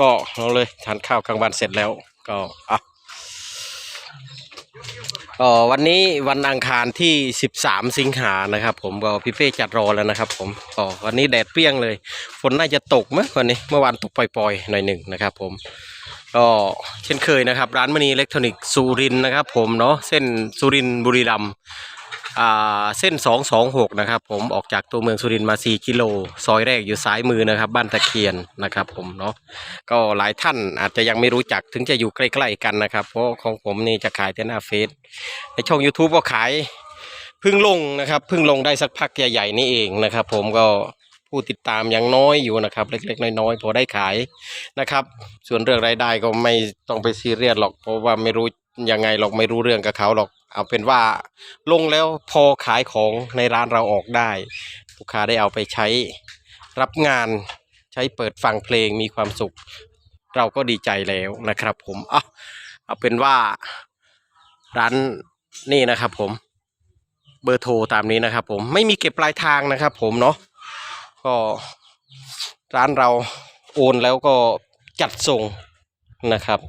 ก็เอาเลยทานข้าวกลางวันเสร็จแล้ว ก็อะก็วันนี้วันอังคารที่ 13 สิงหานะครับ ผมก็พี่เป้จัดรอแล้วนะครับ ผมก็วันนี้แดดเปรี้ยงเลย ฝนน่าจะตกมั้ยวันนี้เมื่อวานตกปล่อยๆหน่อยหนึ่งนะครับ ผมก็เช่นเคยนะครับ ร้านมณีอิเล็กทรอนิกส์สุรินนะครับ ผมเนาะเส้นสุรินบุรีรัมย์ เส้น 226 นะครับ ผมออกจากตัวเมืองสุรินทร์มา 4 กิโล ซอยแรกอยู่ซ้ายมือนะครับ บ้านตะเคียนนะครับ ผมเนาะก็หลายท่านอาจจะยังไม่รู้จักถึงจะอยู่ใกล้ๆกันนะครับ เพราะของผมนี่จะขายแต่หน้าเฟซในช่อง YouTube ก็ขายเพิ่งลงนะครับเพิ่งลงได้สักพักใหญ่ๆนี่เองนะครับ ผมก็ผู้ติดตามยังน้อยอยู่นะครับ เล็ก ๆ น้อยๆพอได้ขายนะครับ ส่วนเรื่องรายได้ก็ไม่ต้องไปซีเรียสหรอกเพราะว่าไม่รู้ยังไงหรอกไม่รู้เรื่องกับเขาหรอก เอาเป็นว่าลงแล้วพอขายของในร้านเราออกได้ ลูกค้าได้เอาไปใช้รับงานใช้เปิดฟังเพลงมีความสุข เราก็ดีใจแล้วนะครับ ผมอะเอาเป็นว่าร้านนี่นะครับ ผมเบอร์โทรตามนี้นะครับ ผมไม่มีเก็บปลายทางนะครับ ผมเนาะก็ร้านเราโอนแล้วก็จัดส่งนะครับ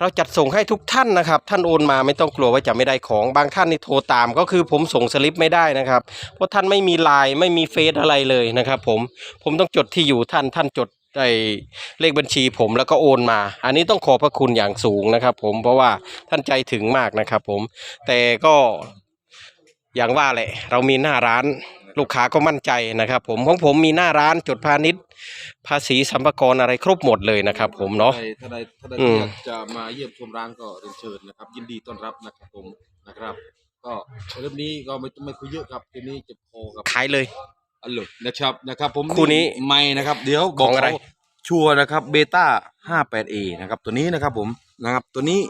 เราจัดส่งให้ทุกท่านนะครับ ท่านโอนมาไม่ต้องกลัวว่าจะไม่ได้ของบางท่านนี่โทรตามก็คือผมส่งสลิปไม่ได้นะครับ เพราะท่านไม่มีไลน์ไม่มีเฟซอะไรเลยนะครับผมผมต้องจดที่อยู่ท่านท่านจดไอเลขบัญชีผมแล้วก็โอนมา อันนี้ต้องขอบพระคุณอย่างสูงนะครับ ผมเพราะว่าท่านใจถึงมากนะครับ ผมแต่ก็อย่างว่าแหละ เรามีหน้าร้าน ลูกค้าก็มั่นใจนะครับ ผมของผมมีหน้าร้านจดพาณิชย์ ภาษีสัมภาระอะไรครบหมดเลยนะครับ ผมเนาะใครถ้าใดถ้าใดอืม อยากจะมาเยี่ยมชมร้านก็เรียนเชิญนะครับ ยินดีต้อนรับนะครับผมนะครับ ก็เรื่องนี้ก็ไม่ต้องไม่คุยเยอะครับทีนี้จะพอกับขายเลย อันเลยนะครับนะครับ ผมคู่นี้ไม่นะครับ เดี๋ยวของอะไร เขาชัวร์นะครับเบต้า 58A นะครับตัวนี้นะครับผมนะครับตัวนี้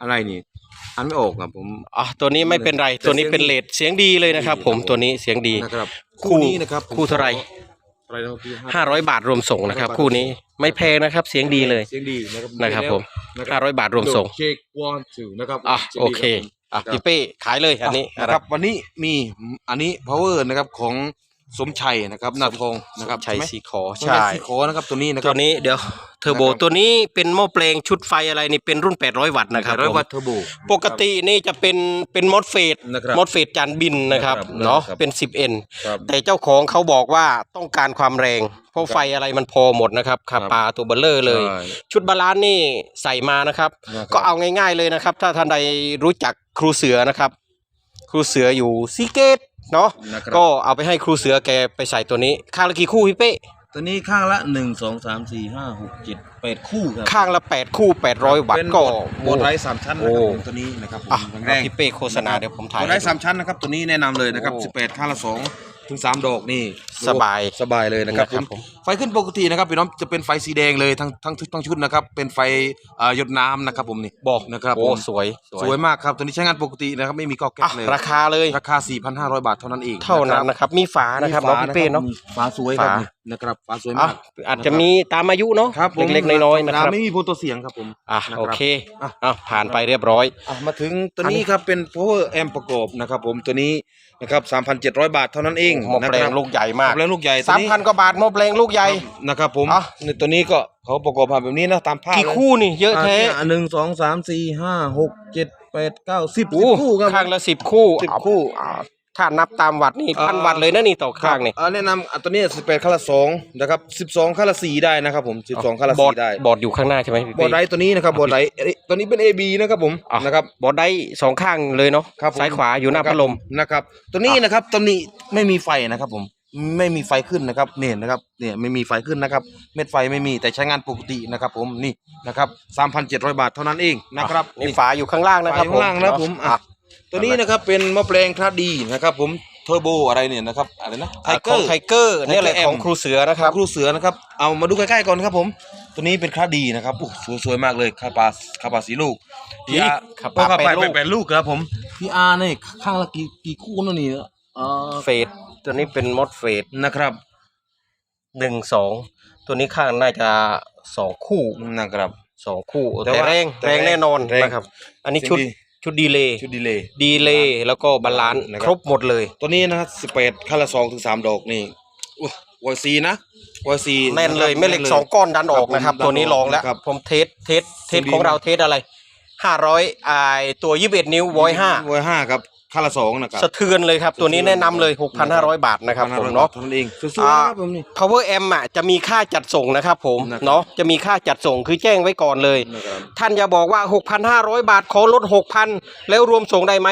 อะไรนี่อันไม่ออกครับผม อะตัวนี้ไม่เป็นไรแต่ตัวนี้เสียงเป็นเลดเสียงดีเลยนะครับดีผมครับ ผมตัวนี้เสียงดี นะครับ คู่คู่นี้นะครับผมคู่เท่าไหร่อะไรนะครับพี่ห้าร้อยบาทรวมส่งนะครับ คู่นี้ไม่แพงนะครับ เสียงดีเลยเสียงดีนะครับนะครับผมนะคห้ารับร้อยบาทรวมส่งเชควันถูนะครับอะสียงโอดีเครับผมอะพี่เป้ขายเลยอันนี้อะนะครับวันนี้มีอันนี้ power นะครับของ สมชัยนะครับหนาทองนะครับชัยไหมสีขอใช่ใช่ สีขอนะครับตัวนี้นะคตัรัวนี้เดี๋ยวเทอร์โบนะครับ ตัวนี้เป็นหม้อแปลงชุดไฟอะไรนี่เป็นรุ่น 800 วัตต์นะครับร้อยผมวัตต์เทอร์โบ ปกตินี่จะเป็นเป็นมอสเฟตนะครับมอสเฟตจานบินนะครับนะครับเนาะนะครับเป็น 10N ครับแต่เจ้าของเขาบอกว่าต้องการความแรง เพราะไฟอะไรมันพอหมดนะครับขับครับปลาตัวเบลเลอร์เลย ใช่ชุดบาลานซ์นี่ใส่มานะครับ นะครับก็เอาง่าย ๆเลยนะครับ ถ้าท่านใดรู้จักครูเสือนะครับ ครูเสืออยู่ซีเกต เนาะนะครับ ก็เอาไปให้ครูเสือแกไปใส่ตัวนี้ ข้างละกี่คู่พี่เป้ตัวนี้ข้างละหนึ่งสองสามสี่ห้าหกเจ็ดแปดคู่ครับข้างละ 8 คู่ 800 วัตเป็นต์บก็อร์ดบอร์ดไร้สามชั้นนะครับโอ้ ผมตัวนี้นะครับผมอะแข็งเอาแรงพี่เป้โฆษณาเดี๋ยวผมถ่ายบอร์ดให้ไร้ดู สามชั้นนะครับตัวนี้แนะนำเลยนะครับโอ้ สิบแปดข้างละสอง ถึงสามดอกนี่สบายสบายเลยนะครับนะครับผม ไฟขึ้นปกตินะครับพี่น้องจะเป็นไฟสีแดงเลยทั้งทั้งทั้งชุดนะครับ เป็นไฟเอ่อหยดน้ำนะครับผมนี่บอกนะครับโอ้ผมสวยสวยมากครับตัวนี้ใช้งานปกตินะครับไม่มีก๊อกแก๊อะกเลยราคาเลยราคา 4,500 บาทเท่านั้นเองเท่านั้นนะครับ มีฝานะครับมีเนาะฝาพี่เป้เนาะมีฝาสวยครับฝานี่นะครับฝาสวยอะมากอาจจะมีตามอายุเนาะครับผมเล็กๆน้อยๆนะครับไม่มีโพตัวเสียงครับผมอะนะครับโอเคอะ อะผ่านไปเรียบร้อย อะมาถึงตัวนี้ครับเป็น power amp ประกอบนะครับผมตัวนี้นะครับ3,700 บาทเท่านั้นเองหม้อแปลงนะครับลูกใหญ่มากหม้อแปลงลูกใหญ่ตัวสามนี้พันกว่าบาทหม้อแปลงลูกใหญ่ นะครับผมอะ ในตัวนี้ก็เขาประกอบมาแบบนี้นะตามภาพกี่เลยคู่นี่เยอะแท้อะหนึ่งสองสามสี่ห้าหกเจ็ดแปดเก้าสิบโอ้คู่ครับ ข้างละสิบคู่สิบคู่อ่า ถ้านับตามวัตต์นี่อ่าพันวัตต์เลยนะนี่ต่อข้างนี่เออแนะนำอะตัวนี้สิบแปดข้างละสองนะครับสิบสองข้างละสี่ได้นะครับผมสิบสองข้างละบอร์ดสี่ได้บอร์ดอยู่ข้างหน้าใช่ไหมพี่บอร์ดไดเป้ตัวนี้นะครับบอร์ดไดเอ้ยตัวนี้เป็น AB นะครับผมอะนะครับบอร์ดได้สองข้างเลยเนาะครับผมซ้ายขวาอยู่หน้าพัดลมนะครับ ตัวนี้อะนะครับตัวนี้ไม่มีไฟนะครับผมไม่มีไฟขึ้นนะครับเนี่ยนะครับเนี่ยไม่มีไฟขึ้นนะครับ เม็ดไฟไม่มีแต่ใช้งานปกตินะครับ ผมนี่นะครับสามพันเจ็ดร้อยบาทเท่านั้นเองนะครับอ่นี่ฝาอยู่ข้างล่างนะครับฝาอยู่ข้างล่างนะเะผมอะ ตัวนี้นะครับเป็นหม้อแปลงคลาสดีนะครับผมเทอร์โบอะไรเนี่ยนะครับอะไรนะไทอะเกขอองร์ไทเกอร์นี่แหละ Tiger M ของครูเสือนะครับครูเสือนะครับเอามาดูใกล้ๆก่อนครับผม ตัวนี้เป็นคลาสดีนะครับโอ้สวยสวยมากเลยคาปาคาปาสีลูกพี่อาร์คาคาปาปาแปดลูกแปดลูกครับผมพี่อาร์เนี่ยข้างละกี่กี่คู่นั่นนี่เออเฟดตัวนี้เป็นมอดเฟดนะครับหนึ่งสองตัวนี้ข้างน่าจะสองคู่นะครับสองคู่แต่แต่ว่าแรงแต่แรงแน่นอนแรงนะครับ อันนี้ชุดเสียงดี ชุดดีเลย์ชุดดีเลย์ดีเลย์แล้วก็บาลานซ์นะครับครบหมดเลย ตัวนี้นะครับสิบแปดข้างละสองถึงสามดอกนี่อุ๊ยวอยซีนะวอยซี แน่นเลยแม่เหล็กสองก้อนดันออกนะครับตัวนี้ลองแล้ว ครับผมเทสเทสเทสดีของเราเทสอะไรห้าร้อยไอตัวยี่สิบเอ็ดนิ้ววอยห้า วอยห้าครับ ค่าละสองนะครับ สะเทือนเลยครับ ตัวนี้แนะนำเลย 6,500 บาทนะครับผมเนาะเท่านั้นเองสวยๆนะครับผมนี่ power amp อะจะมีค่าจัดส่งนะครับผมนะครับ เนาะจะมีค่าจัดส่งคือแจ้งไว้ก่อนเลย นะครับ ท่านอย่าบอกว่า 6,500 บาทขอลด 6,000 แล้วรวมส่งได้ไหม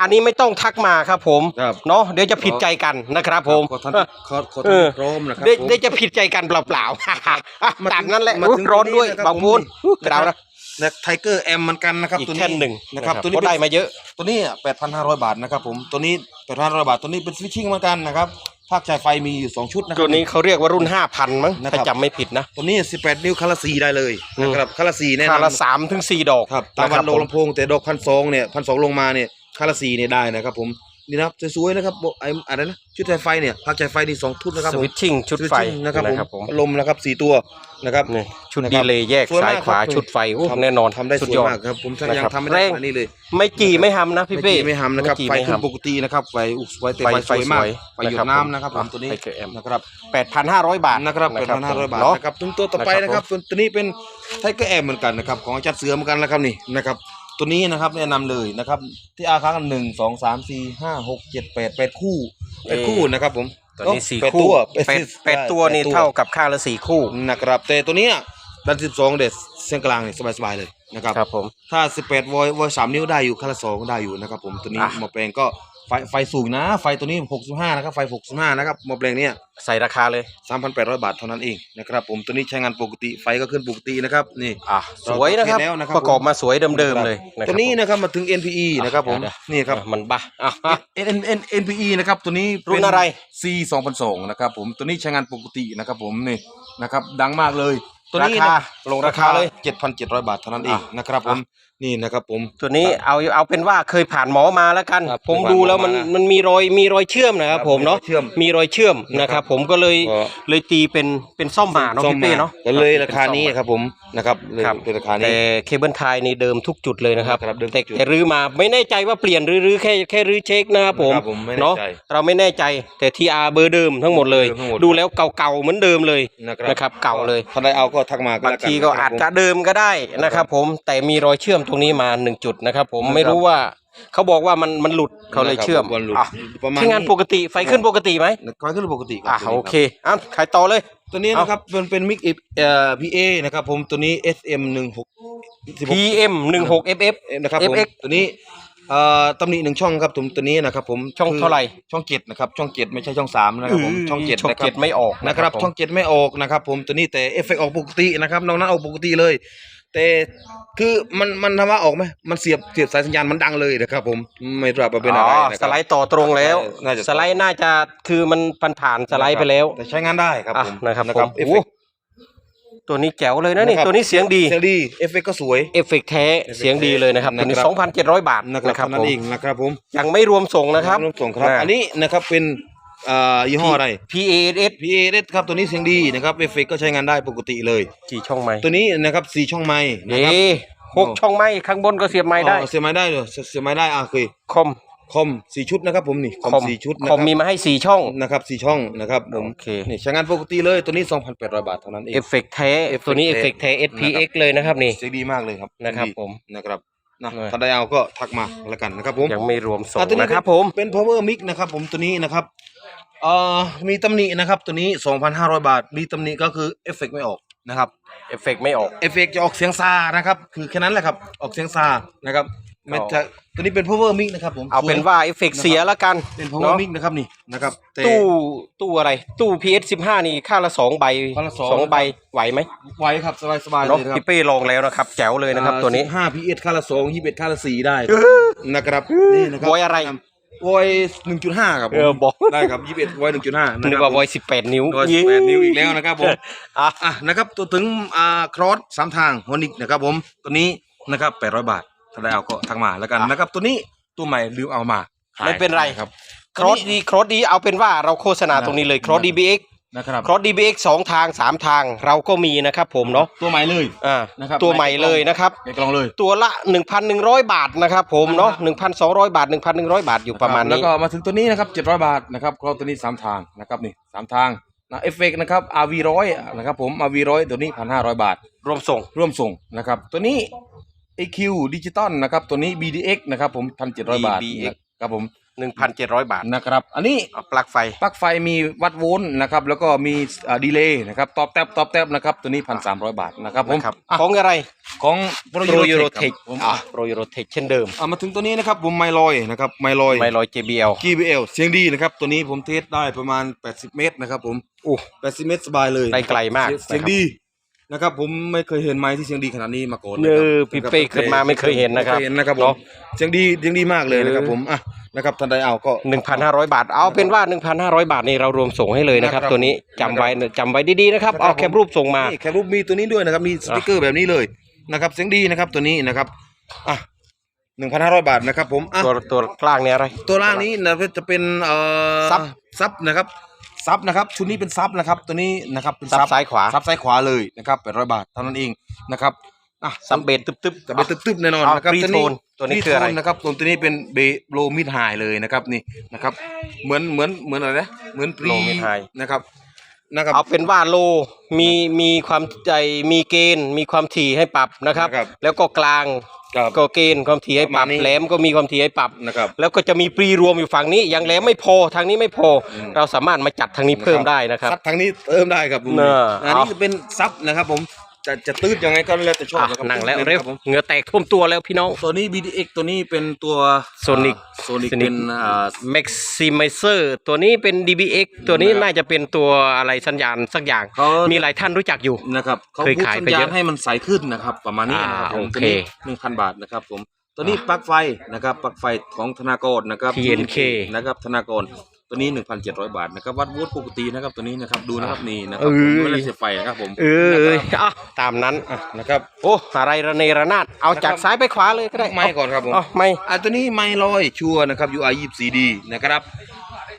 อันนี้ไม่ต้องทักมาครับผมครับ เนาะเดี๋ยวจะผิดใจกันนะครับผม ขอท่านขอขอเอท่านอ พร้อมนะครับได้ผมได้จะผิดใจกันเปล่าๆมาตามนั้นแหละมาอุ๊ยถึงร้อนด้วยตรงนี้นะครับบางพูนผมกระดาวนะ และไทเกอร์แอมเหมือนกันนะครับอีกตัวนี้แค่นหนึ่งนะครับนะตัวนี้เพราะได้มาเยอะ ตัวนี้แปดพันห้าร้อยบาทนะครับผมตัวนี้แปดพันห้าร้อยบาทตัวนี้เป็นสวิตชิ่งเหมือนกันนะครับภาคจ่ายไฟมีอยู่สองชุดนะครัตัวนี้เขาเรียกว่ารุ่น 5,000 มั้งนะครับ ถ้าจำไม่ผิดนะ ตัวนี้สิบแปดนิ้วคาราซีได้เลยอืม นะครับคาราซีแน่นค่าอนละ3ถึง4ดอกครับตามวันนะโลผมลำโพงแต่ดอกพันสองเนี่ยพันสองลงมาเนี่ยคาราซีเนี่ยได้นะครับผม นี่นะครับสวยๆนะครับโบไอ้อะไรนะชุดจ่ายไฟเนี่ยภาคจ่ายไฟนี่สองชุดนะครับสผมวิตชิ่งชุดไฟสวิตชิ่งนะครับผมผมพัดลมนะครับสี่ตัวนะครับ นี่ชุดนะคดีรับเลย์แยกสวยซ้ายมากขวาครับชุดไฟโอ้ทำ แน่นอนทำได้สุสดวยยอดมากครับผมยังนะครับทำไม่ได้แรงขนาดนี้เลยไม่จีไม่ทำนะพี่เป้ ไม่ห้ามนะครับจีไฟไม่ขึ้นห้ำปกตินะครับไฟอุกไฟแต่ไฟไฟสวยมากไฟสวยไฟหยดนะครับน้ำนะครับผมอะตัวนี้ไฟเกอร์แอมนะครับ 8,500 บาทนะครับเป็นพันห้าร้อยบาทเนาะนะครับตัวตัวต่อไปนะนะคครัรับบตัวตัวนี้เป็นไทเกอร์แอมเหมือนกันนะครับของอาจารย์เสือเหมือนกันนะครับนี่นะครับ ตัวนี้นะครับแนะนำเลยนะครับ ที่อาคากันหนึ่งสองสามสี่ห้าหกเจ็ดแปดแปดคู่แปดคู่นะครับผมตัวนี้สี่แปดคู่ตัวแปดแปดตัวนี่แปดเท่ากับค่าละสี่คู่นะครับแต่ตัวเนี้ยดันสิบสองเด็ดเส้นกลางเนี่ยสบายๆเลยนะครับครับผมถ้า18วอยวอย3นิ้วได้อยู่คันละสองได้อยู่นะครับผมตัวนี้อะหมอแปลงก็ ไฟไฟสูงนะ ไฟตัวนี้ 65 นะครับ ไฟ 65 นะครับหมอแปลงเนี่ยใส่ราคาเลย 3,800 บาทเท่านั้นเองนะครับผมตัวนี้ใช้งานปกติไฟก็ขึ้นปกตินะครับนี่อะสวยนะครับเราเทสแล้วนะครับ ประกอบมาสวยเดิมๆเลยะครับตัวนี้นะครับมาถึง NPE นะครับผมเดี๋ยวนี่ครับอะมันบ้าอะอะ N N NPE นะครับตัวนี้เป็รุ่นอะไร C 2002นะครับผมตัวนี้ใช้งานปกตินะครับผมนี่นะครับดังมากเลยตัวรานี้คานะลงราคาเลย 7,700 บาทเท่านั้นเองอะนะครับผม นี่นะครับผม ตัวนี้เอาเอาเป็นว่าเคยผ่านหมอมาแล้วกัน ครับผมเคยผ่านดูแล้วมันหมอมานะมันมีรอยมีรอยเชื่อมนะครับ ผมเนาะเชื่อมมีรอยเชื่อมนะครับ ผมก็เลยก็ เลยตีเป็นเป็นซ่อมหมาเนาะส้มพี่เป้เนาะก็เลยราคาป็ซ่อมนี้หมครับผมนะครับเลยครับเป็นราคานี้ แต่เคเบิลไทยนี่เดิมทุกจุดเลยนะครับครับเดิมทุแต่กจุดแต่รื้อมาไม่แน่ใจว่าเปลี่ยนหรือหรือแค่แค่รื้อเช็คนะครับผมนะครับผมไม่แน่เนาะใจเราไม่แน่ใจแต่ทีอาร์เบอร์เดิมทั้งหมดเลยเดิมทั้งหมด ดูแล้วเก่าๆเหมือนเดิมเลยนะครับนะครับเก่าเลย ถ้าได้เอาก็ทักมาบางแล้วนทีก็นครับอาจจะเดิมก็ได้นะครับ ผมแต่มีรอยเชื่อมตรงนี้มาหนึ่งจุดนะครับ ผมนะครับไม่รู้ว่าเขาบอกว่ามันมันหลุดเขาเลยนะครับเชื่อมวันหลุดอะประมาณใช้งานปกติไฟขึ้นปกติไหมคอยขึ้นปกติครับอะตัวนี้โอเคอะขายต่อเลย ตัวนี้นะครับเป็นเป็นมิกเอ่อพีเอนะครับผมตัวนี้ SM หนึ่งหก PM 1 6 FF นะครับผม FX ตัวนี้เอ่อตำหนิหนึ่งช่องครับผมตัวนี้นะครับผมช่องคืเท่าไหร่ช่องเจ็ดนะครับช่องเจ็ดไม่ใช่ช่องสามนะครับผมช่องเจ็ดช่องนะครัเจ็ดไม่ออกนะครับผมช่องเจ็ดไม่ออกนะครับผมตัวนี้แต่เอฟเฟกออกปกตินะครับนอกนั้นออกปกติเลย แต่คือมันมันทำว่าออกไหมมันเสียบเสียบสายสัญญาณมันดังเลยนะครับ ผมไม่ทราบว่าเป็นอะไรนะคสรับ ไลด์ต่อตรงแล้ว น่าจะ สไลด์น่าจะคือมันผ่านผ่านสไลด์ไปแล้ว แต่ใช้งานได้ครับอะผมนะครับนะผครัมบเอฟโอ้เฟกตัวนี้แจ๋วเลยนะนี่นะครับ ตัวนี้เสียงดีเสียงดีเอฟเฟกก็สวย เอฟเฟกต์แท้เสียงดีเลยนะครับตัวนี้นะครับ 2,700 บาทนะครับนะครับเท่านั้ผนมเองนะครับผมยังไม่รวมส่งนะครับน้องส่งครับะอันนี้นะครับเป็น อ่ายี่ห้ออะไร PAS P A ครับตัวนี้เสียงดีนะครับเอฟเฟกก็ใช้งานได้ปกติเลย กี่ช่องไม้ตัวนี้นะครับสี่ช่องไม้นะเอ๊ครับ หกช่องไม้ข้างบนก็เสียบไม้ได้ อ๋อเสียบไม้ได้เลยเสียเสียบไม้ได้อะคือคอมคอมสี่ชุดนะครับผมนี่คอมสี่ชุดนะคคอรัมบมีมาให้สี่ช่อง นะครับสี่ช่องนะครับผมโอเค นี่ใช้งานปกติเลยตัวนี้ 2,800 บาทเท่านั้นเอง เอฟเฟกต์แท้ ตัวนี้เอฟเฟกต์แท้ SPX เลยนะครับนี่ เสียงดีมากเลยครับนะครับเสียงดีผม นะครับ นะเออถ้าได้เอาก็ทักมาแล้วกันนะครับผมยังไม่รวมส่งอะตัวนี้นะครับเป็นผมเป็น power mic นะครับผมตัวนี้นะครับเอ่อมีตำหนินะครับตัวนี้ 2,500 บาท มีตำหนิก็คือเอฟเฟกไม่ออกนะครับเอฟเฟกต์ไม่ออกเอฟเฟกจะออกเสียงซานะครับ คือแค่นั้นแหละครับ ออกเสียงซานะครับไม่เอาจะตัวนี้เป็น power mic นะครับผมเอาเป็นสยว่าเอฟเฟกต์เสียแล้วกันเป็นเน power อะ mic นะครับนี่นะครับแต่ ตู้ตู้อะไร ตู้ PS 15นี่ค่าละสองใบค่าละสอง สองใบไหวไหมไว้ครับสบายๆเลเนาะยนะครับพี่เป้ลองแล้วนะครับ แจ๋วเลยนะครับตัวนี้ ห้าพีเอสค่าละสองยี่สิบเอ็ดค่าละสี่ได้นะครับนี่นะครัไว้อะไรวอยหนึ่งจุดห้าครับผมเออบอก ได้ครับยี่สิบเอ็ดวอยหนึ่งจุดห้านะนึกครับว่าไว้สิบแปดนิ้ววอยสิบแปดนิ้วอีกแล้วนะครับผมอะ อะนะครับตัวถึงอ่าครอสสามทางฮอนิกนะครับผมตัวนี้นะครับแปดร้อยบาท ถ้าได้เอาก็ทักมาแล้วกันนะครับ ตัวนี้ตัวใหม่ลืมเอามาขายไม่เป็นไร ครับ ครอสดีครอสดีเอาเป็นว่าเราโฆษณาตรงนี้เลยครอส DBX นะครับครอส DBX สองทางสามทางเราก็มีนะครับผมเนาะตัวใหม่เลยอ่านะครับตัวใหม่เลยนะครับในกล่องเลย ตัวละ 1,100 บาทนะครับผมเนาะ1,200 บาท 1,100 บาทอยู่ประมาณแล้วนี้ก็มาถึงตัวนี้นะครับ700 บาทนะครับครอบตัวนี้สามทางนะครับนี่สามทางนะเอฟเฟกนะครับ RV ร้อยนะครับผม RV ร้อยตัวนี้พันห้าร้อยบาท รวมส่งร่วมส่งนะครับ ตัวนี้ AQ ดิจิตอลนะครับ ตัวนี้ BDX นะครับผมพันเจ็ดร้อยบาท BDX นะครับผม1,700บาทนะครับ อันนี้เอาปลั๊กไฟปลั๊กไฟมีวัดโวลต์นะครับ แล้วก็มีดีเลย์นะครับ ตอบแทบตอบแทบนะครับ ตัวนี้พันสามร้อยบาทนะครับผมนะครับอะของอะไรของโปร Pro ยูโร Eurotech เทคครับผมอะโปรยูโรเทคเช่นเดิมอะมาถึงตัวนี้นะครับผมไมลอยนะครับไมลอยไมลอย JBL GBL เสียงดีนะครับ ตัวนี้ผมเทสได้ประมาณ 80 เมตรนะครับผมอู้80 เมตรสบายเลยได้ไกลมากเสียเสียงดี นะครับผมไม่เคยเห็นไม้ที่เสียงดีขนาดนี้มาก่อนเนอพี่เป้ขึ้นมาไม่เคยเห็นนะครับไม่เคยเห็นนะครับผมเนาะเสียงดีเสียงดีมากเลยนะครับผมอะนะครับท่านใดเอาก็ 1,500 บาท เอาเป็นว่า 1,500 บาทนี่เรารวมส่งให้เลยนะครับนะครับตัวนี้จำไว้จำไว้ดีๆนะครับนะครับเอาแคปรูปส่งมานี่แคปรูปมีตัวนี้ด้วยนะครับมีสติกเกอร์แบบนี้เลยนะครับเสียงดีนะครับตัวนี้นะครับอะ1,500บาทนะครับผมอะตัวตัวกลางเนี่ยอะไร ตัวล่างนี้นะจะเป็นเอ่อซับซับนะครับ ซับนะครับชุดนี้เป็นซับนะครับตัวนี้นะครับเป็นซับซ้ายขวาซับซ้ายขวาเลยนะครับ800บาทเท่านั้นเองนะครับอะซับเบสตึ๊บๆจะเป็นตึ๊บๆแน่นอนเอานะครับ free tone ตัวนี้คืออะไร free tone นะครับตัวนี้เป็นเบโลมิดไฮเลยนะครับนี่นะครับ เหมือนเหมือนเหมือนอะไรนะเหมือนปรี Low mid high นะครับ นะครับ เอาเป็นว่าโลมีมีความใจมีเกณฑ์ มีความถี่ให้ปรับนะครับนะครับแล้วก็กลางครับก็เกณฑ์ความถี่ให้ปรับประมาณนี้แหลมก็มีความถี่ให้ปรับนะครับ แล้วก็จะมีปรีรวมอยู่ฝั่งนี้ยังแหลมไม่พอทางนี้ไม่พออมเราสามารถมาจัดทางนี้เพิ่มได้นะครับ ซับทางนี้เติมได้ครับผมเนอะ อันนี้จะเป็นซับนะครับผม จะจะตื้นยังไงก็แล้วแต่ชอบอะนะครับนั่งแล้วป็นเร็วครับผมเหงื่อแตกท่วมตัวแล้วพี่น้อง ตัวนี้ BDX ตัวนี้เป็นตัว Sonic โซนิก Sonic เป็นอ่า Maximizer ตัวนี้เป็น DBX ตัวนี้นะครับน่าจะเป็นตัวอะไรสัญญาณสักอย่าง เขามีหลายท่านรู้จักอยู่ นะครับเขาเคยพูดขายสัญไปเยญาอะณให้มันใสขึ้นนะครับ ประมาณนี้อ่านะครับผมโอเคตัวนี้หนึ่งพันบาทนะครับผมตัวนี้ปลั๊กไฟนะครับปลั๊กไฟของธนากรนะครับ TNK นะครับธนากร ตัวนี้ 1,700 บาทนะครับวัดโวลต์ปกตินะครับตัวนี้นะครับดูนะครับนี่นะครัเอ้บยผมไม่ได้เสียบไฟนะครับผมเออเอออะตามนั้นอะนะครับโอ้อะไรระเนระนาดเอาจากซ้ายไปขวาเลยก็ได้ไม่ก่อนครับผมเอาไม่อะตัวนี้ไม้ลอยชัวร์นะครับ UI 24D นะครับ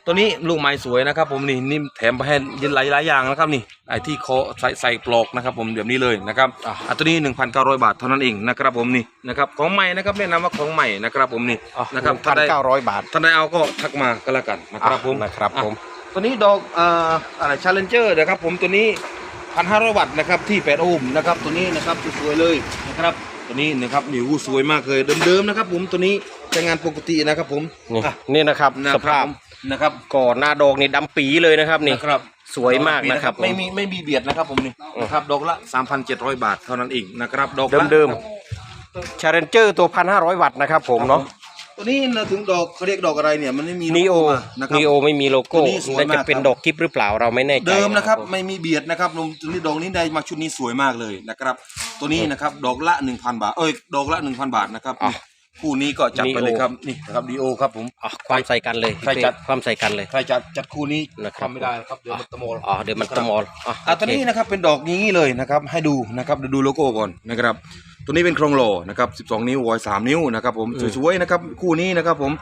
ตัวนี้ลูกไม้สวยนะครับ ผมนี่นี่แถมไปให้หลายหลายๆอย่างนะครับนี่ไอที่เคาะใส่ใส่ปลอกนะครับ ผมแบบนี้เลยนะครับอะตัวนี้ 1,900 บาทเท่านั้นเองนะครับผมนี่นะครับของใหม่นะครับแนะนำว่าของใหม่นะครับผมนี่นะนะคครัรับบพันถ้าได้เก้าร้อยบาทถ้าได้เอาก็ทักมาก็แล้วกันนะครับผมนะครับผมอะตัวนี้ดอกเอ่ออะไร Challenger นะครับ ผมตัวนี้1,500วัตต์นะครับที่8โอห์มนะครับตัวนี้นะครับสวยๆเลยนะครับตัวนี้นะครับนิ้วสวยมากเลยเดิมๆนะครับ ผมตัวนี้ใช้งานปกตินะครับ ผมนี่อะนี่นะครับนะสครัภาบพ นะครับก่อนหน้าดอกนี่ดำปีเลยนะครับนี่ นะครับสวยมากนะครับไม่มีไม่มีเบียดนะครับผมนี่นะครับดอกละ 3,700 บาทเท่านั้นเองนะครับดอกละเดิมๆชาเรนเจอร์ตัวพันห้าร้อยวัตต์นะครับผมเนาะตัวนี้นะถึงดอกเขาเรียกดอกอะไรเนี่ยมันไม่มีนีโอโลโก้มานะครับ นีโอไม่มีโลโก้ตัวนี้สวยน่าจะมากเป็นครับดอกกิฟหรือเปล่าเราไม่แน่ใจเดิมนะครับผมไม่มีเบียดนะครับนมตัวนี้ดอกนี้ได้มาชุดนี้สวยมากเลยนะครับ ตัวนี้นะครับดอกละ 1,000 บาทเอ้ยดอกละ 1,000 บาทนะครับอะ คู่นี้ก็จัดไปเลยครับนี่นะครับดีโอครับผมอะความใส่กันเลยใครจัดความใส่กันเลยใครจะจัดคู่นี้นะครับทำไม่ได้ครับเดี๋ยวมันตะโมลอ๋อเดี๋ยวมันตะมอลอะอะโอตัวเคนี้นะครับเป็นดอกอย่างนี้เลยนะครับให้ดูนะครับเดี๋ยวดูโลโก้ก่อนนะครับ ตัวนี้เป็นโครงโหลนะครับ12 นิ้ววอย3นิ้วนะครับผมสวยๆนะครับคู่นี้นะครับผม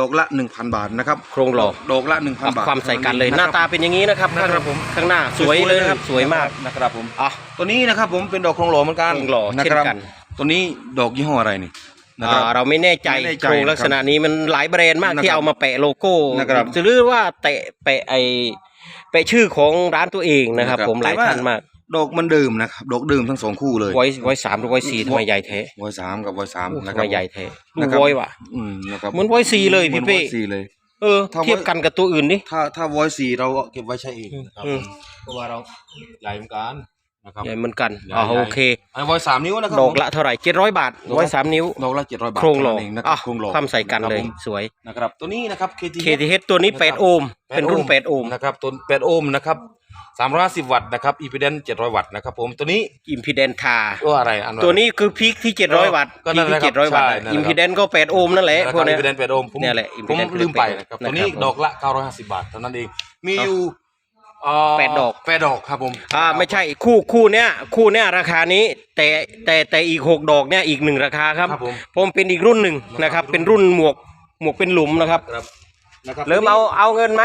ดอกละ 1,000 บาทนะครับโครงหล่อดอกละอะ1,000 บาทความใส่กันเลยหะน้าครับตาเป็นอย่างนี้นะครับนะครับผมข้างหน้าสวยเลยนะครับสวยมากนะครับผมอะตัวนี้นะครับผมเป็นดอกโครงโหลเหมือนกันโครงโหล่นะเช่คนรับกันตัวนี้ดอกยี่ห้ออะไรนี่ นะครับ อ่าเราไม่แน่ใจไม่แน่ใจโครงลักษณะนี้มันหลายแบรนด์มากนะครับที่เอามาแปะโลโก้นะครับจะเรียกว่าแตะแปะไอแปะชื่อของร้านตัวเองนะครับ นะครับผมหลายแต่ว่า ท่านมากดอกมันเดิมนะครับดอกเดิมทั้งสองคู่เลยไว้ไว้สามหรือไว้สี่ทำไมใหญ่แท้วอยสามกับวอยสามโอ้นะทำครัไมบใหญ่แท้ดูนะครับ ไว้ว่ะ อืมนะครับเหมือนไว้สี่เลยพี่เป้หมือน Voice สี่เลย เออถ้าไว้เทียบกันกับตัวอื่นดิถ้าถ้าวอยสี่เราก็เก็บไว้ใช้เองนะครับ อืม เพราะว่าเราใหญ่เหมือนกัน นะครับใหญ่เหมือนกันใหญ่อ๋อใหญ่โอเคอันวอยสามนิ้วนะครับดอกผมละเท่าไหร่เจ็ดร้อยบาทดอกละไว้สามนิ้วดอกละเจ็ดร้อยบาทโครงโหลเท่านั้นเองนะคอะรับโครงโหลความใส่กันเลยะครับผมสวยนะครับตัวนี้นะครับ KT KTH ตัวนี้8โอห์มเป็นรุ่น8โอห์มนะครับตัวแปดโอห์มนะครับสามร้อยห้าสิบวัตต์นะครับอีพีเดนเจ็ดร้อยวัตต์นะครับผมตัวนี้อิมพีเดนทาก็อะไรอันตัวนี้คือพีคที่700วัตต์ก็พีนั่คนแหละที่ครับ700วัตต์ใช่นั่นแหละอิมพีเดนก็8โอห์มนั่นแหละนะพควรักบเนี้อียพีเดนแปดโอห์มผมเนี่ยแหละผม impedance ลืมไป8นะครับนะครับตัวนี้ผมดอกละเก้าร้อยห้าสิบบาทเท่านั้นเองมีครับอยู่ เอ่อแปดดอก แปดดอกครับผมอ่าไม่ใช่คู่คู่เนี้ยคู่เนี้ยราคานี้ แต่แต่แต่อีก6ดอกเนี้ยอีกหนึ่งราคาครับครับผม ผมเป็นอีกรุ่นหนึ่งนะครับ เป็นรุ่นหมวกหมวกเป็นหลุมนะครับครับนะครับเริ่มเอาเอาเงินไหม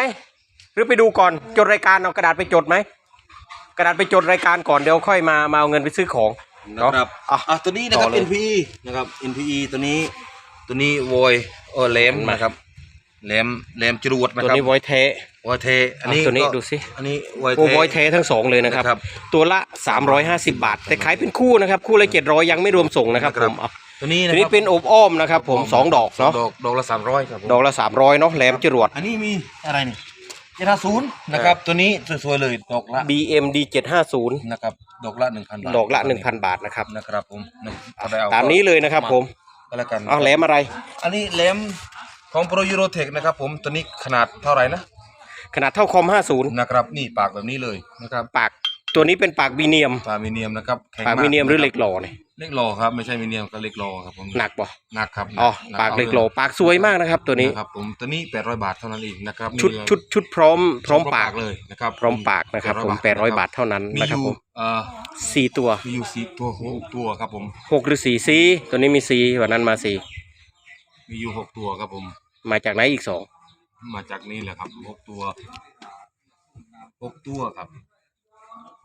หรือไปดูก่อนจดรายการเอากระดาษไปจดไหมกระดาษไปจดรายการก่อนเดี๋ยวค่อยมามาเอาเงินไปซื้อของนะครัเนาะบอะ อะตัวนี้นะครับ ต่อเลย NPE นะครับ NPE ตัวนี้ตัวนี้วอยเออแหลมมานะครับแหลมแหลมจรวดนะตัวครับนี้ไว้เท วอยเทอันนี้อะตัวนี้ก็ดูสิ อันนี้วอยเทโอ้บอยเททั้งสองเลยนะครับ นะครับ ตัวละ 350 บาท แต่ขายเป็นคู่นะครับ คู่ละ700ยังไม่รวมส่งนะครับนะคผรับมเอาตัวนี้ตัวนะคนี้รับเป็นอบอ้อมนะครับ ผมสองดอกเนาะดอกดอกละสามร้อยครับผมดอกละ 300เนาะแหลมจรวด อันนี้มีอะไรนี่เจ็ดห้าศูนย์นะครับ ตัวนี้สวยๆเลยดอกละ BMD 750นะครับดอกละหนึ่งพันบาทดอกละ 1,000 บาทนะครับ นะครับผมนะก็ได้เอตามนี้เลยนะครับ ผมก็แล้วกัน เอาแหลมอะไร อันนี้แหลมของโปรยูโรเทคนะครับผมตัวนี้ขนาดเท่าไหร่นะ ขนาดเท่าคอม 50 นะครับนี่ปากแบบนี้เลยนะครับปากตัวนี้เป็นปากบีเนียม ปากมีเนียมนะครับแข็งปากมากบีเนียมหรือเหล็กนะคหล่อเนี่ยบเหล็กหล่อครับไม่ใช่มีเนียมก็เหล็กหล่อครับผมหนักป่ะหนักครับอ๋อหนัปากอเหล็กหล่อปากสวยมากนะครับ ตัวนี้นะครับผมตัวนี้800บาทเท่านั้นเองนะครับชุดนี่เลยชุดชุดพร้อมพร้อมปากเลยนะครับพร้อมปากนะครับผม800 บาทเท่านั้นมีนะอครับยู่ผมเอ่อสี่ตัวมีอยู่สี่ตัวหกตัวครับผม หกหรือสี่ซีตัวนี้มีซีวันนั้นมาสี่มีอยู่หกตัวครับผมมาจากไหนอีกสอง มาจากนี่แหละครับหกตัวหกตัวครับ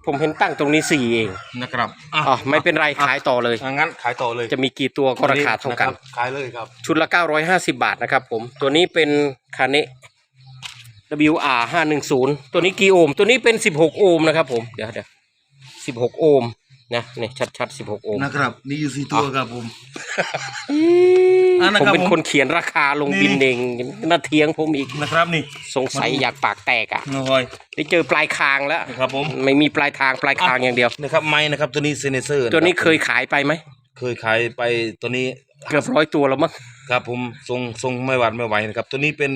ผมเห็นตั้งตรงนี้สี่เองนะครับอ๋อไม่เป็นไรขายต่อเลย อะงั้นขายต่อเลยจะมีกี่ตัวก็ราคาเท่ากันะครับขายเลยครับชุดละ 950 บาทนะครับผมตัวนี้เป็นคาเนะ WR 510 ตัวนี้กี่โอห์มตัวนี้เป็น 16 โอห์มนะครับผม เดี๋ยวเดี๋ยว16 โอห์ม นะนี่ชัดๆ16โอห์มนะครับมีอยู่สี่ตัวครับผมอะนะผมครับเป็นผมคนเขียนราคาลงนี่บินเองน่าเทียงผมอีกนะครับนี่สงสัยอยากปากแตกอะน้อยได้เจอปลายคางแล้วนะครับผมไม่มีปลายทางปลายคางอย่างเดียวนะครับไม้นะครับตัวนี้เซเนเซอร์ตัวนี้เคยขายไปไหมเคยขายไปตัวนี้เกือบร้อยตัวแล้วมั้งครับผมทรงทรงไม่หวัดไม่ไหวนะครับ ตัวนี้เป็น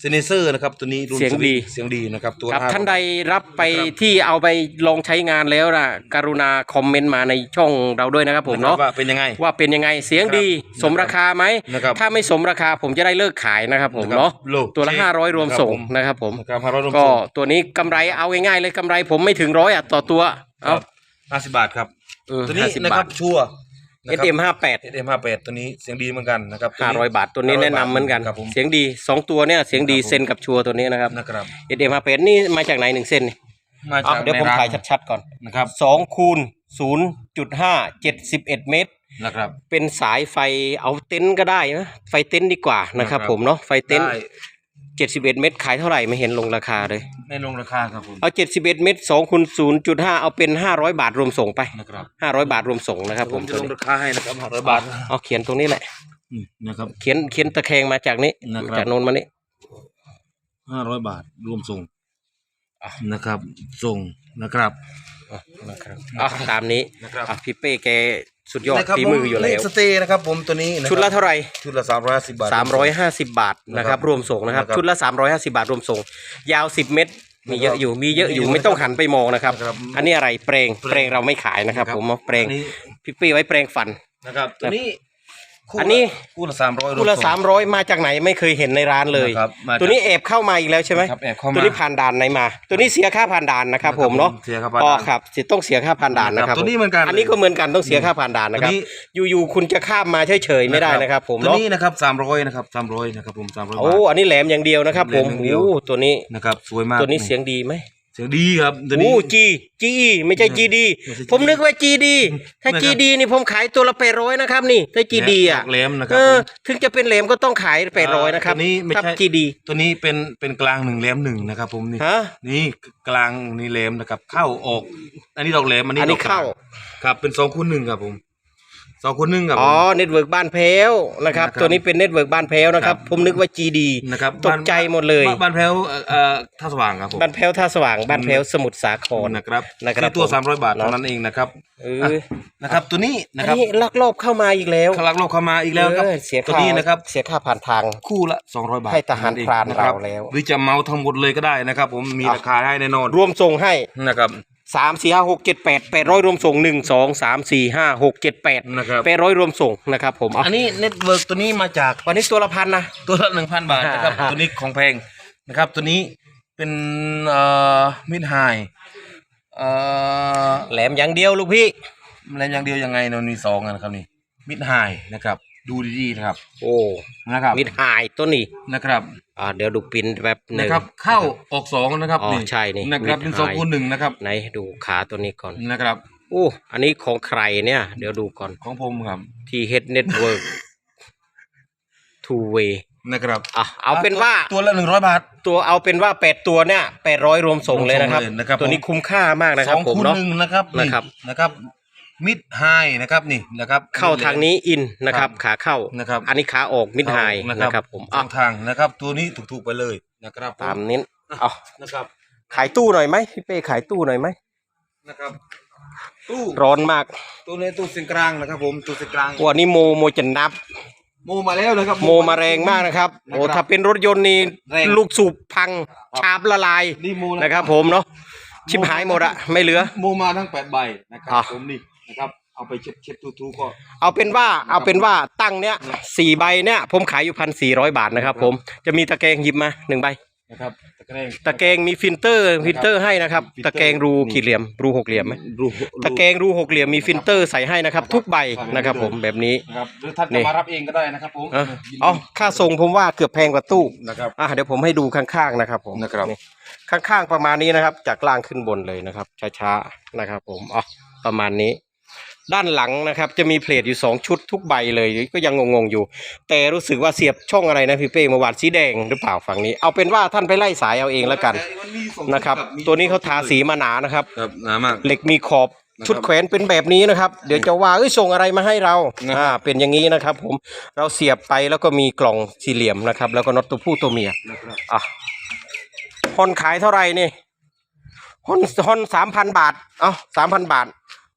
เซเนเซอร์นะครับตัวนี้รุ่นเสียงดี เสียงดีนะครับตัวครับห้ท่านใดรับไปนะครับที่เอาไปลองใช้งานแล้วนะกรุณาคอมเมนต์มาในช่องเราด้วยนะครับผมนะเนาะครับว่าเป็นยังไง ว่าเป็นยังไงเสียงดีครับสมราคาไหมนะครับถ้าไม่สมราคาผมจะได้เลิกขายนะครับผมนะครับเนาะโลตัวละเช็คห้าร้อยรวมครับส่งผมนะครับผมนะครับห้าร้อยรวมก็ส่งตัวนี้กำไรเอาง่ายๆเลยกำไรผมไม่ถึงร้อยอะต่อตัวคเอารับห้าสิบบาทครับเออตัวนี้50นะครับชัวร์ เอสเอ็มห้าแปดเอสเอ็มห้าแปดตัวนี้เสียงดีเหมือนกันนะครับตัวห้านี้ ร้อยบาทตัวนี้500แนะนำเหมือนกัน ครับผม เสียงดีสองตัวเนี่ยเสียงดีครับผมเส้นกับชัวร์ตัวนี้นะครับนะครับ เอสเอ็มห้าแปดนี่มาจากไหนหนึ่งเส้นนี่มาเอาจากเดี๋ยวผมในร้นถ่ายชัดๆก่อนนะครับสองคูณศูนย์จุดห้าเจ็ดสิบเอ็ดเมตร นะครับ เป็นสายไฟเอาเต็นท์ก็ได้นะไฟเต็นท์ดีกว่านะครับนะครับ ผมเนาะไฟเต็นท์ได้ เจ็ดสิบเอ็ดเมตรขายเท่าไหร่ไม่เห็นลงราคาเลยในลงราคาครับผม เอาเจ็ดสิบเอ็ดเมตรสองคูณศูนย์จุดห้าเอาเป็นห้าร้อยบาทรวมส่งไปนะครับ ห้าร้อยบาทรวมส่งนะครับผผมมจะตัวลงนี้ราคาให้นะครับห้าร้อยบาทเอาเขียนตรงนี้แหละอืมนะครับ เขียนเขียนตะแคงมาจากนี้นะครับ จากโน้นมานี่ห้าร้อยบาทรวมส่งนะครับ ส่งนะครับ อะนะครับอะตามนี้นะครับ อะพี่เป้แก สุดยอดนะครับฝีมืออยู่ผแล้วสเตย์นะครับผมตัวนี้นครับชุดละเท่าไหร่ ชุดละสามร้อยห้าสิบบาทสามร้อยห้าสิบบาทนะครับรวมส่งนะครับ นะครับชุดละสามร้อยห้าสิบาทรวมส่ง ยาวสิบเมตร มีเยอะอยู่มีเยอะอยู่มีเยอะไม่ต้องหันไปมองนะครับ นะครับอันนี้อะไรเปรงเปรงเปรงเราไม่ขายนะครับ ผมเอาเปรงอันนี้ พี่เป้ไว้เปรงฟัน นะครับตัวนี้คู่ อันนี้คู่ละสามร้อยคู่ละสามร้อยมาจากไหนไม่เคยเห็นในร้านเลยนะครับมาจากตัวนี้แอบเข้ามาอีกแล้วใช่ไหมครับแอบเข้ามา ตัวนี้ผ่านด่านไหนมา ตัวนี้เสียค่าผ่านด่านนะครับ ผมเนาะเสียค่าผ่านด่านอ๋อครับสิต้องเสียค่าผ่านด่านนะครับตัวนี้เหมือนกันอันนี้ก็เหมือนกันต้องเสียค่าผ่านด่านนะครับ ตัวนี้ อยู่ๆคุณจะข้ามมาเฉยๆไม่ได้นะครับ ผมตัวเนาะนี้นะครับสามร้อยนะครับสามร้อยนะครับผมสามร้อยโอ้บาทอันนี้แหลมอย่างเดียวนะครับ ผมแหลมอย่างเดียว โอ้ตัวนี้นะครับสวยมากตัวนี้เสียงดีไหม เสียงดีครับตัวนี้ โอ้จีจีไม่ใช่จีดีไม่ใช่ ผมนึกว่าจีดีถ้านะครับจีดีนี่ผมขายตัวละแปดร้อยนะครับ นี่ถ้าจีดีอะแหลมนะครัเอบอผมถึงจะเป็นแหลมก็ต้องขายแปดร้อยนะครับตัวนี้ไม่ครับใช่ จีดีตัวนี้เป็นเป็นกลางหนึ่งแหลมหนึ่งนะครับ ผมนี่ฮะ นี่กลางนี่แหลมนะครับ เข้าออก อันนี้ดอกแหลมอันนี้อันนี้ดกกลงเข้า ครับเป็นสองคูณหนึ่งครับผม สองคูณหนึ่งครับผอ๋อมเน็ตเวิร์กบ้านแพ้วนะครับ นะครับตัวนี้เป็นเน็ตเวิร์กบ้านแพ้วนะครับครับผมนึกว่าจีดีนะครับตกใจหมดเลยบ้านบ้านแพ้วเอ่อเอ่อท่าสว่างครับผมบ้านแพ้วท่าสว่างบ้านแพ้วสมุทรสาคร นะครับนะครับที่ตัว ผมสามร้อยบาทเนอะ เท่านั้นเองนะครับเออนะครับตัวนี้อันะนครับนี้ลักลอบเข้ามาอีกแล้วขลักโลกเข้ามาอีกแล้วครับเออเสียตัวค่านี้นะครับเสียค่าผ่านทาง คู่ละสองร้อยบาทให้ทหารพรานนะคบเราแล้ว หรือจะเมาทั้งหมดเลยก็ได้นะครับ ผมมีอะราคาให้แน่นอนรวมส่งให้นะครับ สามสี่ห้าหกเจ็ดแปดแปดร้อยรวมส่งหนึ่งสองสามสี่ห้าหกเจ็ดแปดนะครับ แปดร้อยรวมส่งนะครับผมเอาอันนี้เน็ตเวิร์กตัวนี้มาจากวันนี้ตัวละพันนะ ตัวละหนึ่งพันบาทนะครับอ่าตัวนี้ของแพงนะครับ ตัวนี้เป็นเอ่อมิดไฮเอ่อแหลมอย่างเดียวลูกพี่อะไรอย่างเดียวยังไงเนอะมีสองอันนะครับนี่มิดไฮนะครับ ดูดีๆนะครับ โอ้นะครับมิดหายตัวนี้นะครับอ่าเดี๋ยวดูปินแบบหนึ่งนะครับ เข้าออกสองนะครับอ๋อใช่นี่นะครับ mid เป็นสอง high คูณหนึ่งนะครับไหนดูขาตัวนี้ก่อนนะครับโอ้อันนี้ของใครเนี่ย เดี๋ยวดูก่อนของผมครับที่ Head Network Two Way นะครับอะเอาเป็นว่าตัวละหนึ่งร้อยบาท ตัวเอาเป็นว่าแปดตัวเนี่ยแปดร้อยรวมส่งเลยนะครับรวมส่งเลยนะครับตัวนี้ผมคุ้มค่ามากนะคสรับองผมคูณเนาะหนึ่งนะครับนะครับนะครับ มิดไฮนะครับนี่นะครับเข้าทางนี้อินนะครับครับขาเข้านะครับ อันนี้ขาออกมิดไฮนะนะคครัรับบผมสอะองทางนะครับ ตัวนี้ถูกๆไปเลยนะครับตามนี้เอานะครับ ขายตู้หน่อยไหมพี่เป้ขายตู้หน่อยไหมนะครับตู้ร้อนมากตัวนี้ตู้เส้นกลางนะครับ ผมตู้เส้นกลางวันนี้โมโมจะนับ โมมาแล้วนะครับ โมมาแรงมากนะครับโอ้นะครับถ้าเป็นรถยนต์นี่แรงลูกสูบพังชาบละลายนี่โมนะครับ ผมเนาะชิบหายหมดอะไม่เหลือ โมมาทั้งแปดใบนะครัอะผมนี่ นะครับเอาไปเช็ดเช็ดทูๆก็ เอาเป็นว่าเอาเป็นว่าตั้งเนี้ยสี่ใบเนี้ยผมขายอยู่พันสี่ร้อยบาทนะครับ ผมจะมีตะแกรงหยิบมาหนึ่งใบนะครับตะแกรงตะแกรงมีฟิลเตอร์ฟิลเตอร์ให้นะครับฟิลเตอร์ตะแกรงรูกี่เหลี่ยม รูหกเหลี่ยมไหมรูตะแกรงรูหกเหลี่ยมมีฟิลเตอร์ใส่ให้นะครับ ทุกใบนะครับ ผมแบบนี้นะครับหรือท่านนี่จะมารับเองก็ได้นะครับผมเอ้าเอาค่าส่งผมว่าเกือบแพงกว่าตู้นะครับอะเดี๋ยวผมให้ดูข้างๆนะครับ ผมนะครับนี่ข้างๆประมาณนี้นะครับ จากล่างขึ้นบนเลยนะครับช้าๆนะครับ ผมอ๋อประมาณนี้ ด้านหลังนะครับ จะมีเพลทอยู่สองชุดทุกใบเลยก็ยังงงๆอยู่ แต่รู้สึกว่าเสียบช่องอะไรนะพี่เป้เมื่อวานสีแดงหรือเปล่าฝั่งนี้ เอาเป็นว่าท่านไปไล่สายเอาเองแล้วกันนะครับ ตัวนี้เขาทาสีมาหนานะครับครับหนามาก เหล็กมีขอบนะครับชุดแขวนเป็นแบบนี้นะครับ เดี๋ยวจะว่าเอ้ยส่งอะไรมาให้เรานะครับอ่าเป็นอย่างนี้นะครับ ผมเราเสียบไปแล้วก็มีกล่องสี่เหลี่ยมนะครับ แล้วก็น็อตตัวผู้ตัวเมียนะครับอะฮอนขายเท่าไหร่นี่ฮอนฮอนสามพันบาทเอ้าสามพันบาท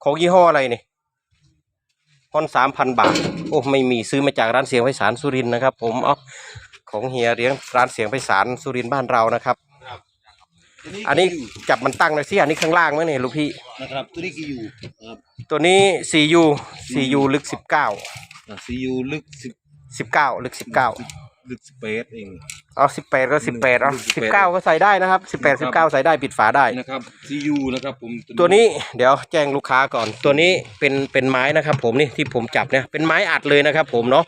ของยี่ห้ออะไรนี่ ฮอนสามพันบาท โอ้ไม่มีซื้อมาจากร้านเสียงไพศาลสุรินทร์นะครับ ผมเอาของเฮียเลี้ยงร้านเสียงไพศาลสุรินทร์บ้านเรานะครับ อันนี้จับมันตั้งเลยสิอันนี้ข้างล่างไหมเนี่ยลูกพี่นะครับตัวนี้กี่อยู่นะครับตัวนี้ 4U 4U ลึก 19 ซียูลึกสิบ 19 ลึก 19 ลึกสเปซเอง เอา18ก็18เอาลึก18 19ก็ใส่ได้นะครับ18 19ใส่ได้ปิดฝาได้ นะครับซียูนะครับผมตัวนี้เดี๋ยวแจ้งลูกค้าก่อน ตัวนี้เป็นเป็นไม้นะครับ ผมนี่ที่ผมจับเนี่ยเป็นไม้อัดเลยนะครับ ผมเนาะ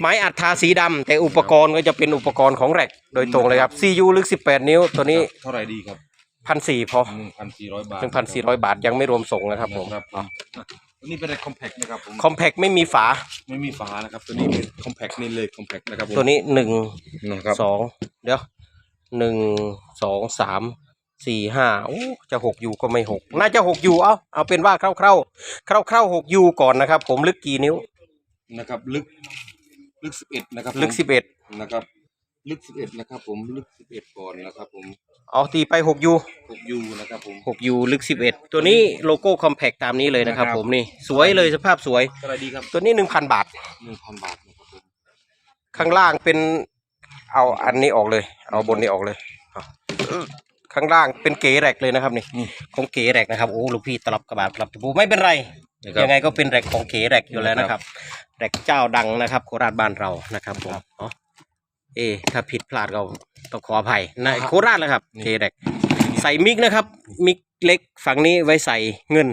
ไม้อัดทาสีดำแต่อุปกรณ์ก็จะเป็นอุปกรณ์ของแร็กโดยตรงเลยครับ CU ลึก 18 นิ้ว ตัวนี้เท่าไหร่ดีครับพันสี่พอหนึ่งพันสี่ร้อยบาทหนึ่งพันสี่ร้อยบาทยังไม่รวมส่งนะครับผมครับอะ ตัวนี้เป็นอะไรคอมแพคนะครับผมคอมแพกไม่มีฝา ไม่มีฝานะครับตัวนี้เป็นคอมแพคนี่เลยคอมแพคนะครับผมตัวนี้หนึ่งนะครับสองเดี๋ยวหนึ่งสองสามสี่ห้าโอ้จะหกยูก็ไม่หกน่าจะหกยูเอาเอาเป็นว่าคร่าวๆคร่าวๆคร่าวๆหกยูก่อนนะครับ ผมลึกกี่นิ้วนะครับ ลึกลึกสิบเอ็ดนะครับลึกสิบเอ็ดนะครับ ลึกสิบเอ็ดนะครับผมลึกสิบเอ็ดก่อนนะครับผมเอาตีไปหกยูหกยูนะครับผมหกยูลึกสิบเอ็ดตัวนี้โลโก้คอมแพกตามนี้เลยนะครับนะครับ ผมนี่สวยเลยสภาพสวยเท่าไหร่ดีครับตัวนี้หนึ่งพันบาท หนึ่งพันบาทนะครับผมข้างล่างเป็นเอาอันนี้ออกเลย เอาบนนี้ออกเลยเอาข้างล่างเป็นเก๋แรกเลยนะครับนี่นี่ของเก๋แรกนะครับโอ้ลูกพี่ตลับกระบาดตลับตะปูไม่เป็นไรนะครับ ยังไงก็เป็นแรกของเก๋แรกอยู่แล้วนะนะคครัรับบแรกเจ้าดังนะครับโคราชบ้านเรานะครับผมอ๋อ เอะถ้าผิดพลาดก็ต้องขออภัยนะโคราชแล้วครับเก๋แรกใส่มิกนะครับ มิกเล็กฝั่งนี้ไว้ใส่เงิน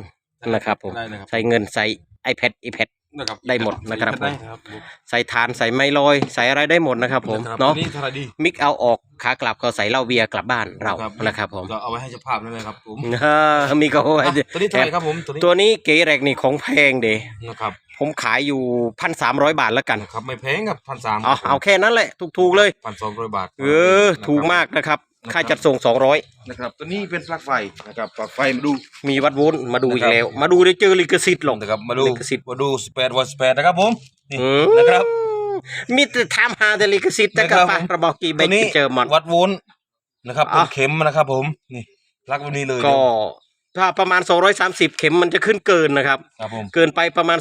นะครับผม ได้นะครับ ใส่เงินใส่ iPad iPad นะครับได้หมดนะครับได้ครับผม ใส่ทานใส่ไม้ลอย ใส่อะไรได้หมดนะครับ ผมครับเนาะตัวนี้เท่าไหร่ดีมิกเอาออกขากลับก็ใส่เหล้าเบียร์กลับบ้านเรานะครับผมก็เอาไว้ให้เจ้าภาพนั่นเลยครับผมเออมีก็ไว้อะตัวนี้เท่าไหร่ครับผมตัวนี้ตัวนี้เก๋แรกนี่ของแพงเดนะครับผมขายอยู่พันสามร้อยบาทแล้วกันนะครับไม่แพงครับพันสามเอาเอาแค่นั้นแหละถูกๆเลยพันสองร้อยบาท เออ ถูกมากนะครับ ค่าจัดส่งสองร้อยนะครับ ตัวนี้เป็นปลั๊กไฟนะครับปลั๊กไฟมาดู มีวัดโวลต์มาดูอีนะครักบแล้ว มาดูได้เจอลิขสิทธิ์หรอกนะครับมาดูลิขสิทธิ์มาดูสเปดวันสเปดนะครับผมนี่อืมนะครับมีแต่ถามหาแต่ลิขสิทธิ์แต่กระนะครับปะกระบอกกี่ใบตัวนี้เจอมันวัดโวลต์นะครับเป็อะนเข็มนะครับผมนี่ปลั๊กวันนี้เลยก็ถ้าประมาณ 230 เข็มมันจะขึ้นเกินนะครับครับผมเกินไปประมาณ